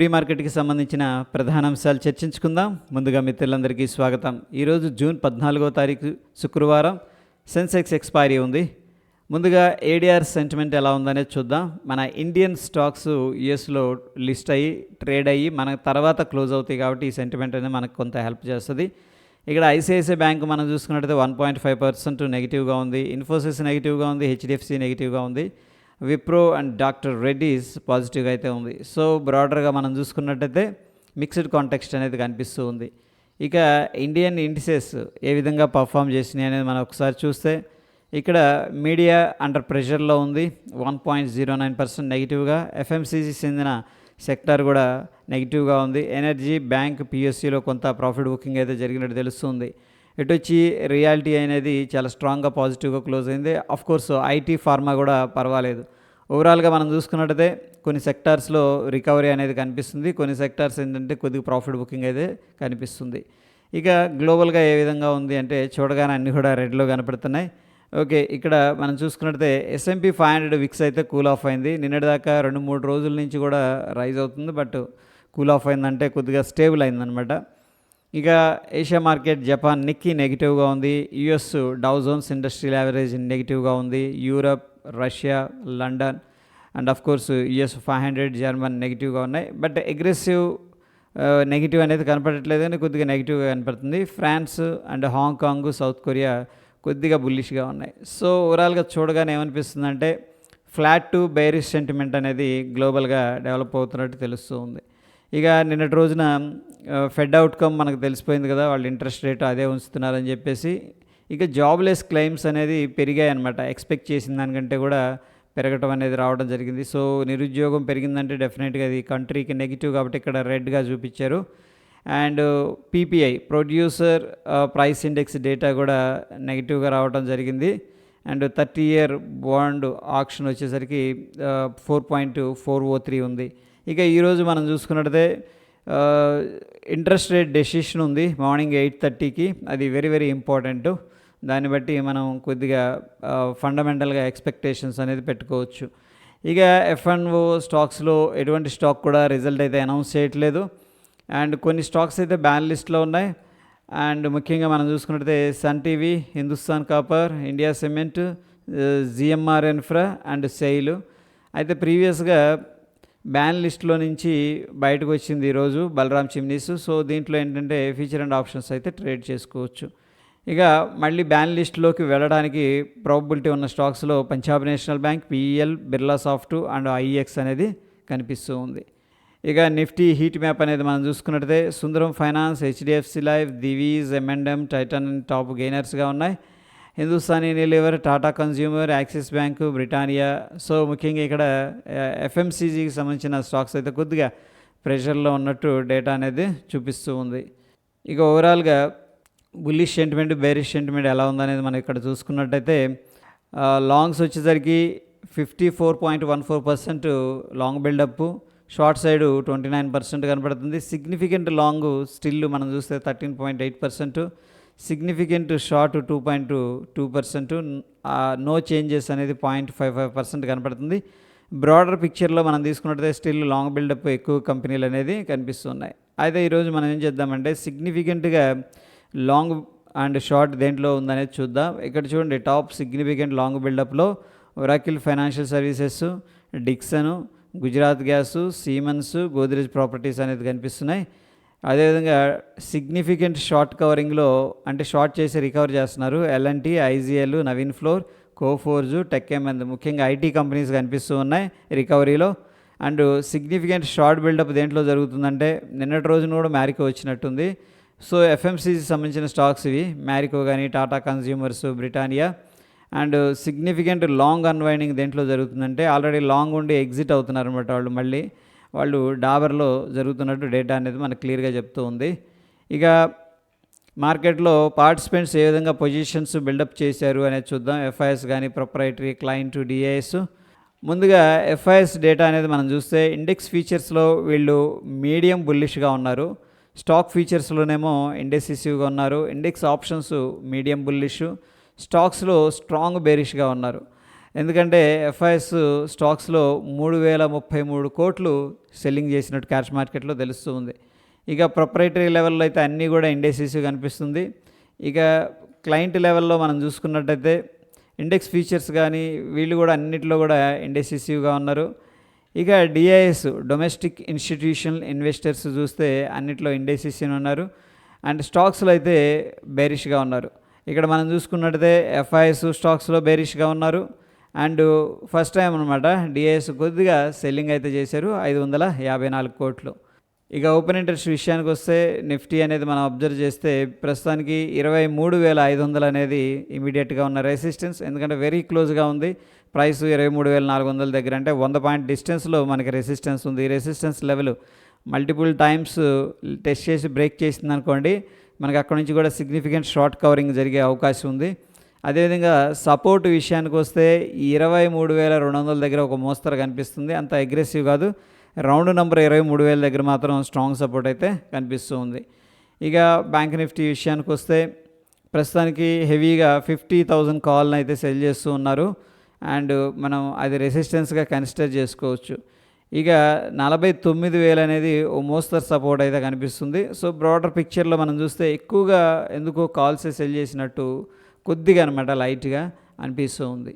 Pre మార్కెట్కి సంబంధించిన ప్రధాన అంశాలు చర్చించుకుందాం. ముందుగా మిత్రులందరికీ స్వాగతం. ఈరోజు జూన్ పద్నాలుగో తారీఖు శుక్రవారం. సెన్సెక్స్ ఎక్స్పైరీ ఉంది. ముందుగా ఏడిఆర్ సెంటిమెంట్ ఎలా ఉందనేది చూద్దాం. మన ఇండియన్ స్టాక్స్ యుఎస్లో లిస్ట్ అయ్యి ట్రేడ్ అయ్యి మన తర్వాత క్లోజ్ అవుతాయి కాబట్టి ఈ సెంటిమెంట్ అనేది మనకు కొంత హెల్ప్ చేస్తుంది. ఇక్కడ ఐసిఐసిఐ బ్యాంక్ మనం చూసుకున్నట్టయితే వన్ పాయింట్ ఫైవ్ పర్సెంట్ నెగిటివ్గా ఉంది. ఇన్ఫోసిస్ నెగిటివ్గా ఉంది. హెచ్డిఎఫ్సి నెగిటివ్గా ఉంది. విప్రో అండ్ డాక్టర్ రెడ్డీస్ పాజిటివ్గా అయితే ఉంది. సో బ్రాడర్గా మనం చూసుకున్నట్టయితే మిక్స్డ్ కాంటెక్స్ట్ అనేది కనిపిస్తూ ఉంది. ఇక ఇండియన్ ఇండిసెస్ ఏ విధంగా పర్ఫామ్ చేసినాయి అనేది మనం ఒకసారి చూస్తే ఇక్కడ మీడియా అండర్ ప్రెషర్లో ఉంది. One point zero nine percent నెగిటివ్గా ఎఫ్ఎంసీసీ చెందిన సెక్టార్ కూడా నెగిటివ్గా ఉంది. ఎనర్జీ బ్యాంక్ పిఎస్సిలో కొంత ప్రాఫిట్ బుకింగ్ అయితే జరిగినట్టు తెలుస్తుంది. ఇటు వచ్చి రియాలిటీ అనేది చాలా స్ట్రాంగ్గా పాజిటివ్గా క్లోజ్ అయింది. అఫ్ కోర్స్ ఐటీ ఫార్మా కూడా పర్వాలేదు. ఓవరాల్గా మనం చూసుకున్నట్టయితే కొన్ని సెక్టార్స్లో రికవరీ అనేది కనిపిస్తుంది. కొన్ని సెక్టార్స్ ఏంటంటే కొద్దిగా ప్రాఫిట్ బుకింగ్ అయితే కనిపిస్తుంది. ఇక గ్లోబల్గా ఏ విధంగా ఉంది అంటే చూడగానే అన్నీ కూడా రెడ్లో కనపడుతున్నాయి. ఓకే ఇక్కడ మనం చూసుకున్నట్టయితే S and P five hundred VIX అయితే కూల్ ఆఫ్ అయింది. నిన్నటిదాకా రెండు మూడు రోజుల నుంచి కూడా రైజ్ అవుతుంది. బట్ కూల్ ఆఫ్ అయిందంటే కొద్దిగా స్టేబుల్ అయిందనమాట ఇక ఏషియా మార్కెట్ జపాన్ నిక్కీ నెగిటివ్గా ఉంది. యుఎస్ డౌజోన్స్ ఇండస్ట్రియల్ యావరేజ్ నెగిటివ్గా ఉంది. Europe Russia London and of course US five hundred German నెగిటివ్గా ఉన్నాయి. బట్ అగ్రెసివ్ నెగిటివ్ అనేది కనపడట్లేదు కానీ కొద్దిగా నెగిటివ్గా కనపడుతుంది. France and Hong Kong South Korea కొద్దిగా బుల్లిష్గా ఉన్నాయి. సో ఓవరాల్గా చూడగానే ఏమనిపిస్తుందంటే ఫ్లాట్ టు బైరిష్ సెంటిమెంట్ అనేది గ్లోబల్గా డెవలప్ అవుతున్నట్టు తెలుస్తూ ఉంది ఇక నిన్నటి రోజున ఫెడ్ అవుట్కమ్ మనకు తెలిసిపోయింది కదా వాళ్ళు ఇంట్రెస్ట్ రేట్ అదే ఉంచుతున్నారని చెప్పేసి ఇక జాబ్లెస్ క్లెయిమ్స్ అనేది పెరిగాయి అనమాట ఎక్స్పెక్ట్ చేసిన దానికంటే కూడా పెరగటం అనేది రావడం జరిగింది. సో నిరుద్యోగం పెరిగిందంటే డెఫినెట్గా అది కంట్రీకి నెగిటివ్ కాబట్టి ఇక్కడ రెడ్గా చూపించారు. And PPI producer price index data కూడా నెగిటివ్గా రావడం జరిగింది. And thirty year bond option వచ్చేసరికి four point four o three ఉంది. ఇక ఈరోజు మనం చూసుకున్నట్టే ఇంట్రెస్ట్ రేట్ డెసిషన్ ఉంది మార్నింగ్ ఎయిట్ థర్టీకి. అది వెరీ వెరీ ఇంపార్టెంట్. దాన్ని బట్టి మనం కొద్దిగా ఫండమెంటల్గా ఎక్స్పెక్టేషన్స్ అనేది పెట్టుకోవచ్చు. ఇక ఎఫ్ఎన్ఓ స్టాక్స్లో ఎటువంటి స్టాక్ కూడా రిజల్ట్ అయితే అనౌన్స్ చేయట్లేదు. అండ్ కొన్ని స్టాక్స్ అయితే బ్యాన్ లిస్ట్లో ఉన్నాయి. అండ్ ముఖ్యంగా మనం చూసుకున్నట్టయితే Sun TV Hindustan copper India cement GMR infra and SAIL. అయితే ప్రీవియస్గా బ్యాన్ లిస్ట్లో నుంచి బయటకు వచ్చింది ఈరోజు బలరామ్ చిమ్నీస్. సో దీంట్లో ఏంటంటే ఫీచర్ అండ్ ఆప్షన్స్ అయితే ట్రేడ్ చేసుకోవచ్చు. ఇక మళ్ళీ బ్యాన్ లిస్ట్లోకి వెళ్ళడానికి ప్రాబిలిటీ ఉన్న స్టాక్స్లో Punjab national bank PEL Birla soft and IEX అనేది కనిపిస్తూ ఉంది. ఇక నిఫ్టీ హీట్ మ్యాప్ అనేది మనం చూసుకున్నట్టయితే Sundaram finance HDFC life Divi's M and M Titan top గెయినర్స్గా ఉన్నాయి. Hindustan Unilever Tata consumer Axis bank Britannia. So ముఖ్యంగా ఇక్కడ ఎఫ్ఎంసీజీకి సంబంధించిన స్టాక్స్ అయితే కొద్దిగా ప్రెషర్లో ఉన్నట్టు డేటా అనేది చూపిస్తూ ఉంది. ఇక ఓవరాల్గా బుల్లిష్ సెంటిమెంట్ బేరిష్ సెంటిమెంట్ ఎలా ఉందనేది మనం ఇక్కడ చూసుకున్నట్టయితే లాంగ్స్ వచ్చేసరికి fifty four point one four percent long buildup short side twenty nine percent కనపడుతుంది. సిగ్నిఫికెంట్ లాంగ్ స్టిల్ మనం చూస్తే thirteen point eight percent. Significant short two point two percent. No changes అనేది పాయింట్ ఫైవ్ ఫైవ్ పర్సెంట్ కనపడుతుంది. Broader పిక్చర్లో మనం తీసుకున్నట్టయితే still long buildup ఎక్కువ కంపెనీలు అనేది కనిపిస్తున్నాయి. అయితే ఈరోజు మనం ఏం చేద్దామంటే సిగ్నిఫికెంట్గా లాంగ్ అండ్ షార్ట్ దేంట్లో ఉందనేది చూద్దాం. ఇక్కడ చూడండి top significant long బిల్డప్లో Oracle financial services Dixon Gujarat gas Siemens Godrej properties అనేది కనిపిస్తున్నాయి. అదేవిధంగా సిగ్నిఫికెంట్ షార్ట్ కవరింగ్లో అంటే షార్ట్ చేసి రికవర్ చేస్తున్నారు. LNT IGL Navin Fluorine Coforge టెక్ఎంఎంద్ ముఖ్యంగా ఐటీ కంపెనీస్ కనిపిస్తూ ఉన్నాయి రికవరీలో and significant short build up దేంట్లో జరుగుతుందంటే నిన్నటి రోజున కూడా మ్యారికో వచ్చినట్టుంది. సో ఎఫ్ఎంసీకి సంబంధించిన స్టాక్స్ ఇవి. మ్యారికో కానీ Tata consumers Britannia and significant long unwinding దేంట్లో జరుగుతుందంటే ఆల్రెడీ లాంగ్ ఉండి ఎగ్జిట్ అవుతున్నారు అనమాట వాళ్ళు మళ్ళీ. వాళ్ళు డాబర్లో జరుగుతున్నట్టు డేటా అనేది మనకు క్లియర్గా చెప్తూ ఉంది. ఇక మార్కెట్లో పార్టిసిపెంట్స్ ఏ విధంగా పొజిషన్స్ బిల్డప్ చేశారు అనేది చూద్దాం. ఎఫ్ఐఎస్ కానీ ప్రొప్రైటరీ క్లయింట్ డిఐఎస్. ముందుగా ఎఫ్ఐఎస్ డేటా అనేది మనం చూస్తే ఇండెక్స్ ఫీచర్స్లో వీళ్ళు మీడియం బుల్లిష్గా ఉన్నారు. స్టాక్ ఫీచర్స్లోనేమో ఇండెసిసివ్గా ఉన్నారు. Index options medium bullish. స్టాక్స్లో స్ట్రాంగ్ బేరిష్గా ఉన్నారు. ఎందుకంటే ఎఫ్ఐఎస్ స్టాక్స్లో మూడు వేల ముప్పై మూడు కోట్లు సెల్లింగ్ చేసినట్టు క్యాష్ మార్కెట్లో తెలుస్తూ ఉంది. ఇక ప్రొపరేటరీ లెవెల్లో అయితే అన్నీ కూడా ఇండెక్సెస్ కనిపిస్తుంది. ఇక క్లయింట్ లెవెల్లో మనం చూసుకున్నట్టయితే ఇండెక్స్ ఫీచర్స్ కానీ వీళ్ళు కూడా అన్నిట్లో కూడా ఇండెసిసివ్గా ఉన్నారు. ఇక డిఐఎస్ డొమెస్టిక్ ఇన్స్టిట్యూషనల్ ఇన్వెస్టర్స్ చూస్తే అన్నిట్లో ఇండెసిసిన్ ఉన్నారు. అండ్ స్టాక్స్లో అయితే బేరిష్గా ఉన్నారు. ఇక్కడ మనం చూసుకున్నట్టయితే ఎఫ్ఐఎస్ స్టాక్స్లో బేరిష్గా ఉన్నారు. అండ్ ఫస్ట్ టైం అనమాట డిఐఎస్ కొద్దిగా సెల్లింగ్ అయితే చేశారు ఐదు వందల యాభై నాలుగు కోట్లు. ఇక ఓపెన్ ఇంట్రెస్ట్ విషయానికి వస్తే నిఫ్టీ అనేది మనం అబ్జర్వ్ చేస్తే ప్రస్తుతానికి ఇరవై మూడు వేల ఐదు వందలు అనేది ఇమీడియట్గా ఉన్న రెసిస్టెన్స్. ఎందుకంటే వెరీ క్లోజ్గా ఉంది. ప్రైస్ ఇరవై మూడు వేల నాలుగు వందల దగ్గర అంటే వంద పాయింట్ డిస్టెన్స్లో మనకి రెసిస్టెన్స్ ఉంది. ఈ resistance level multiple times test చేసి బ్రేక్ చేసింది అనుకోండి మనకి అక్కడ నుంచి కూడా సిగ్నిఫికెంట్ షార్ట్ కవరింగ్ జరిగే అవకాశం ఉంది. అదేవిధంగా సపోర్ట్ విషయానికి వస్తే ఇరవై మూడు వేల రెండు వందల దగ్గర ఒక మోస్తరు కనిపిస్తుంది. అంత అగ్రెసివ్ కాదు. రౌండ్ నెంబర్ ఇరవై మూడు వేల దగ్గర మాత్రం స్ట్రాంగ్ సపోర్ట్ అయితే కనిపిస్తూ ఉంది. ఇక బ్యాంక్ నిఫ్టీ విషయానికి వస్తే ప్రస్తుతానికి హెవీగా ఫిఫ్టీ థౌజండ్ కాల్ని అయితే సెల్ చేస్తూ ఉన్నారు. అండ్ మనం అది రెసిస్టెన్స్గా కన్సిడర్ చేసుకోవచ్చు. ఇక నలభై తొమ్మిది వేలు అనేది ఓ మోస్తరు సపోర్ట్ అయితే కనిపిస్తుంది. సో బ్రాడర్ పిక్చర్లో మనం చూస్తే ఎక్కువగా ఎందుకో కాల్స్ సెల్ చేసినట్టు కొద్దిగా అనమాట లైట్గా అనిపిస్తూ ఉంది.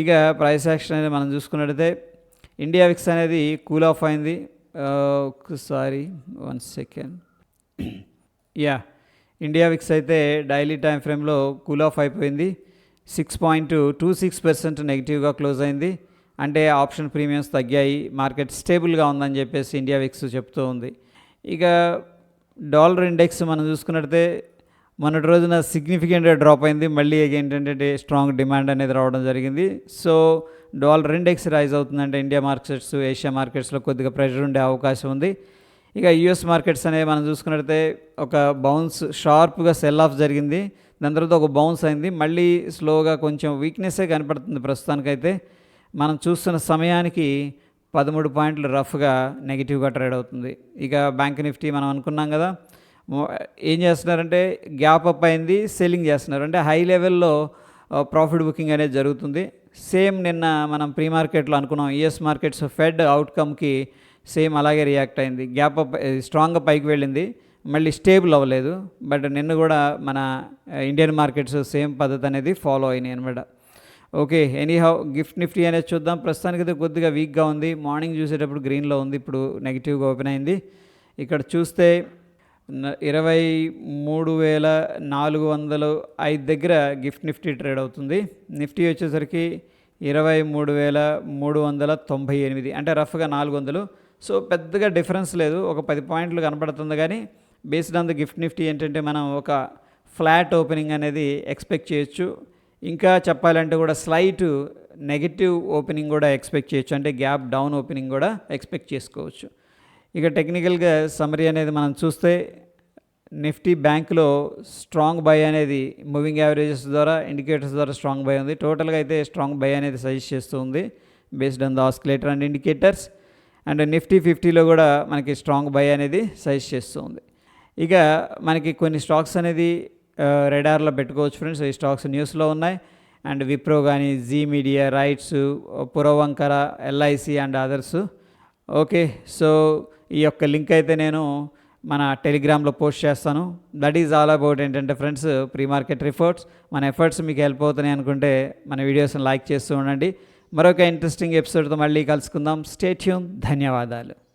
ఇక ప్రైస్ యాక్షన్ అనేది మనం చూసుకున్నట్టయితే ఇండియా విక్స్ అనేది కూల్ ఆఫ్ అయింది. Sorry one second ya India VIX అయితే డైలీ టైం ఫ్రేమ్లో కూల్ ఆఫ్ అయిపోయింది. Six point two six percent నెగిటివ్గా క్లోజ్ అయింది. అంటే ఆప్షన్ ప్రీమియమ్స్ తగ్గాయి మార్కెట్ స్టేబుల్గా ఉందని చెప్పేసి ఇండియా విక్స్ చెప్తూ ఉంది. ఇక డాలర్ ఇండెక్స్ మనం చూసుకున్నట్టయితే మొన్నటి రోజున సిగ్నిఫికెంట్గా డ్రాప్ అయింది. మళ్ళీ ఏంటంటే స్ట్రాంగ్ డిమాండ్ అనేది రావడం జరిగింది. సో డాలర్ ఇండెక్స్ రైజ్ అవుతుందంటే ఇండియా మార్కెట్స్ ఏషియా మార్కెట్స్లో కొద్దిగా ప్రెషర్ ఉండే అవకాశం ఉంది. ఇక యుఎస్ మార్కెట్స్ అనేవి మనం చూసుకున్నట్టయితే ఒక బౌన్స్ షార్ప్గా సెల్ ఆఫ్ జరిగింది. దాని తర్వాత ఒక బౌన్స్ అయింది. మళ్ళీ స్లోగా కొంచెం వీక్నెస్సే కనపడుతుంది ప్రస్తుతానికైతే. మనం చూస్తున్న సమయానికి పదమూడు పాయింట్లు రఫ్గా నెగిటివ్గా ట్రేడ్ అవుతుంది. ఇక బ్యాంక్ నిఫ్టీ మనం అనుకున్నాం కదా. ఏం చేస్తున్నారంటే గ్యాప్ అప్ అయింది సెల్లింగ్ చేస్తున్నారు. అంటే హై లెవెల్లో ప్రాఫిట్ బుకింగ్ అనేది జరుగుతుంది. సేమ్ నిన్న మనం ప్రీ మార్కెట్లో అనుకున్నాం యుఎస్ మార్కెట్స్ ఫెడ్ అవుట్కమ్కి సేమ్ అలాగే రియాక్ట్ అయింది. గ్యాప్ అప్ స్ట్రాంగ్గా పైకి వెళ్ళింది. మళ్ళీ స్టేబుల్ అవ్వలేదు. బట్ నిన్న కూడా మన ఇండియన్ మార్కెట్స్ సేమ్ పద్ధతి అనేది ఫాలో అయినాయి అనమాట okay anyhow gift Nifty అనేది చూద్దాం. ప్రస్తుతానికి అయితే కొద్దిగా వీక్గా ఉంది. మార్నింగ్ చూసేటప్పుడు గ్రీన్లో ఉంది. ఇప్పుడు నెగిటివ్గా ఓపెన్ అయింది. ఇక్కడ చూస్తే ఇరవై మూడు వేల నాలుగు వందలు ఐదు దగ్గర గిఫ్ట్ నిఫ్టీ ట్రేడ్ అవుతుంది. నిఫ్టీ వచ్చేసరికి ఇరవై మూడు వేల మూడు వందల తొంభై ఎనిమిది. అంటే రఫ్గా నాలుగు వందలు. సో పెద్దగా డిఫరెన్స్ లేదు. ఒక పది పాయింట్లు కనపడుతుంది కానీ based on the gift nifty ఏంటంటే మనం ఒక ఫ్లాట్ ఓపెనింగ్ అనేది ఎక్స్పెక్ట్ చేయొచ్చు. ఇంకా చెప్పాలంటే కూడా స్లైట్ నెగిటివ్ ఓపెనింగ్ కూడా ఎక్స్పెక్ట్ చేయొచ్చు. అంటే గ్యాప్ డౌన్ ఓపెనింగ్ కూడా ఎక్స్పెక్ట్ చేసుకోవచ్చు. ఇక టెక్నికల్గా సమరీ అనేది మనం చూస్తే నిఫ్టీ బ్యాంక్లో స్ట్రాంగ్ బై అనేది మూవింగ్ యావరేజెస్ ద్వారా ఇండికేటర్స్ ద్వారా స్ట్రాంగ్ బై ఉంది. టోటల్గా అయితే స్ట్రాంగ్ బై అనేది సజెస్ట్ చేస్తూ ఉంది based on the oscillator and indicators. And nifty ఫిఫ్టీలో కూడా మనకి స్ట్రాంగ్ బై అనేది సజెస్ట్ చేస్తూ ఉంది. ఇక మనకి కొన్ని స్టాక్స్ అనేది రెడార్లో పెట్టుకోవచ్చు ఫ్రెండ్స్. ఈ స్టాక్స్ న్యూస్లో ఉన్నాయి. అండ్ విప్రో కానీ Zee media RITES Puravankara LIC and others. Okay so ఈ యొక్క లింక్ అయితే నేను మన టెలిగ్రామ్లో పోస్ట్ చేస్తాను. దట్ ఈజ్ ఆల్ అబౌట్ ఏంటంటే ఫ్రెండ్స్ ప్రీ మార్కెట్ రిపోర్ట్స్ మన ఎఫర్ట్స్ మీకు హెల్ప్ అవుతున్నాయి అనుకుంటే మన వీడియోస్ని లైక్ చేస్తూ ఉండండి. మరొక ఇంట్రెస్టింగ్ ఎపిసోడ్తో మళ్ళీ కలుసుకుందాం. స్టేట్యూన్ ధన్యవాదాలు.